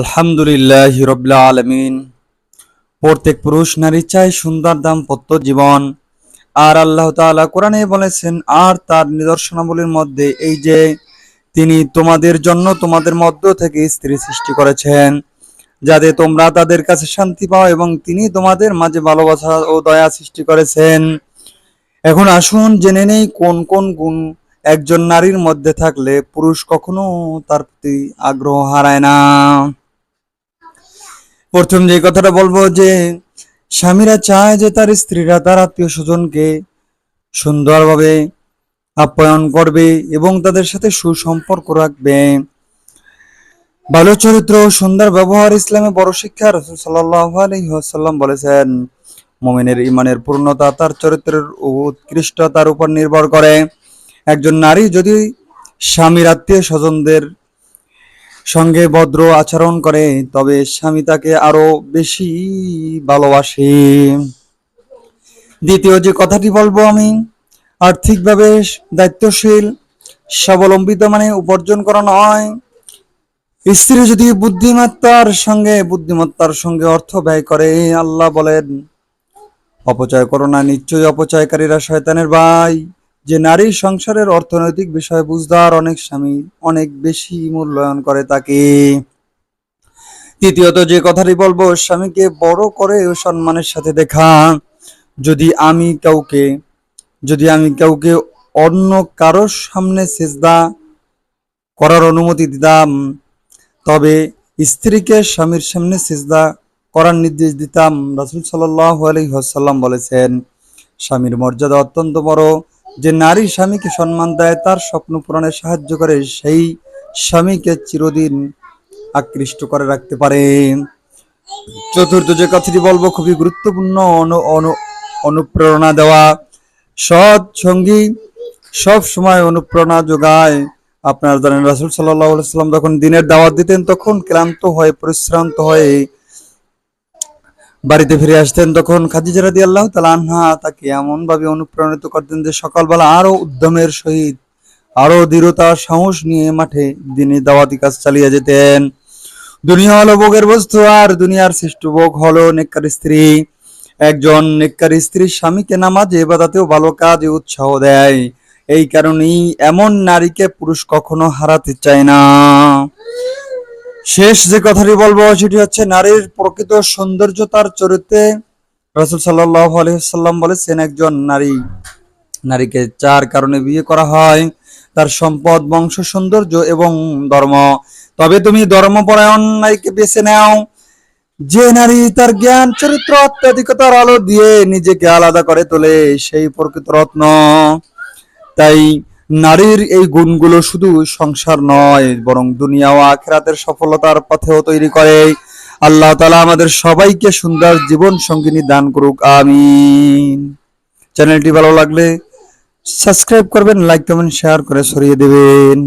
আলহামদুলিল্লাহ রবিল্লা আলমিন। প্রত্যেক পুরুষ নারী চায় সুন্দর দাম্পত্য জীবন। আর আল্লাহ তাআলা কোরআনে বলেছেন, আর তার নিদর্শনাবলীর মধ্যে এই যে তিনি তোমাদের জন্য তোমাদের মধ্য থেকে স্ত্রী সৃষ্টি করেছেন, যাতে তোমরা তাদের কাছে শান্তি পাও এবং তিনি তোমাদের মাঝে ভালোবাসা ও দয়া সৃষ্টি করেছেন। এখন আসুন, জেনে নেই কোন কোন গুণ একজন নারীর মধ্যে থাকলে পুরুষ কখনো তার প্রতি আগ্রহ হারায় না। প্রথম যে কথাটা বলব যে, স্বামীরা চায় যে তার স্ত্রীরা তার আত্মীয় স্বজনকে সুন্দরভাবে আপ্যায়ন করবে এবং তাদের সাথে সুসম্পর্ক রাখবে। ভালো চরিত্র সুন্দর ব্যবহার ইসলামে বড় শিক্ষা রসুল আলহিহাসাল্লাম বলেছেন, মোমেনের ইমানের পূর্ণতা তার চরিত্রের উৎকৃষ্টতার উপর নির্ভর করে। একজন নারী যদি স্বামীর আত্মীয় স্বজনদের সঙ্গে ভদ্র আচরণ করে, তবে স্বামী তাকে আরও বেশি ভালোবাসে। দ্বিতীয় যে কথাটি বলব আমি, আর্থিকভাবে দায়িত্বশীল, স্বাবলম্বিত মানে উপার্জন করা নয়। স্ত্রী যদি বুদ্ধিমত্তার সঙ্গে বুদ্ধিমত্তার সঙ্গে অর্থ ব্যয় করে, আল্লাহ বলেন, অপচয় করো না নিশ্চয়ই অপচয়কারীরা শয়তানের ভাই। যে নারী সংসারের অর্থনৈতিক বিষয় বুঝদার অনেক স্বামী অনেক বেশি মূল্যায়ন করে তাকে। তৃতীয়ত যে কথাটি বলব, স্বামীকে বড় করে ও সম্মানের সাথে দেখা। যদি আমি কাউকে, যদি আমি কাউকে অন্য কারোর সামনে সেজদা করার অনুমতি দিতাম, তবে স্ত্রীকে স্বামীর সামনে সেজদা করার নির্দেশ দিতাম, রাসুল সাল্লাহ আলহিহাসাল্লাম বলেছেন, স্বামীর মর্যাদা অত্যন্ত বড়। যে নারী স্বামীকে সম্মান দেয়, তার স্বপ্ন পূরণে সাহায্য করে, সেই স্বামীকে চিরদিন আকৃষ্ট করে রাখতে পারে। চতুর্থ যে কথাটি বলব, খুবই গুরুত্বপূর্ণ, অনু অনু, অনুপ্রেরণা দেওয়া। সৎ সঙ্গী সব সময় অনুপ্রেরণা যোগায়। আপনার জানেন, রাসুল সাল্লাহ সাল্লাম যখন দিনের দাওয়াত দিতেন, তখন ক্লান্ত হয়ে, পরিশ্রান্ত হয়ে বাড়িতে ফিরে আসতেন তখন খাদিজা রাদি আল্লাহ আনহা তাকে এমন ভাবে অনুপ্রাণিত করতেন যে সকালবেলা আরও উদ্যমের সহিত, আরও দৃঢ়তা সাহস নিয়ে মাঠে দিনে দাওয়াতি কাজ চালিয়ে যেতেন। দুনিয়া হলো ভোগের বস্তু আর দুনিয়ার শ্রেষ্ঠ ভোগ হলো নেককার স্ত্রী। একজন নেককার স্ত্রী স্বামীকে নামাজে বাদাতেও ভালো কাজে উৎসাহ দেয়। এই কারণেই এমন নারীকে পুরুষ কখনো হারাতে চায় না। শেষ যে কথাটি বলব, সেটি হচ্ছে নারীর প্রকৃত সৌন্দর্য তার চরিত্রে রসুল আলহিসাল্লাম বলেছেন, একজন নারী, নারীকে চার কারণে বিয়ে করা হয়, তার সম্পদ, বংশ, সৌন্দর্য এবং ধর্ম। তবে তুমি ধর্মপরায়ণ নারীকে বেছে নাও। যে নারী তার জ্ঞান, চরিত্র অত্যাধিকতার আলো দিয়ে নিজেকে আলাদা করে তোলে, সেই প্রকৃত রত্ন। তাই নারীর এই গুণগুলো শুধু সংসার নয়, বরং দুনিয়া ও আখেরাতের সফলতার পথেও তৈরি করে। আল্লাহ তালা আমাদের সবাইকে সুন্দর জীবন সঙ্গিনী দান করুক, আমিন। চ্যানেলটি ভালো লাগলে সাবস্ক্রাইব করবেন, লাইক, কমেন্ট, শেয়ার করে সরিয়ে দেবেন।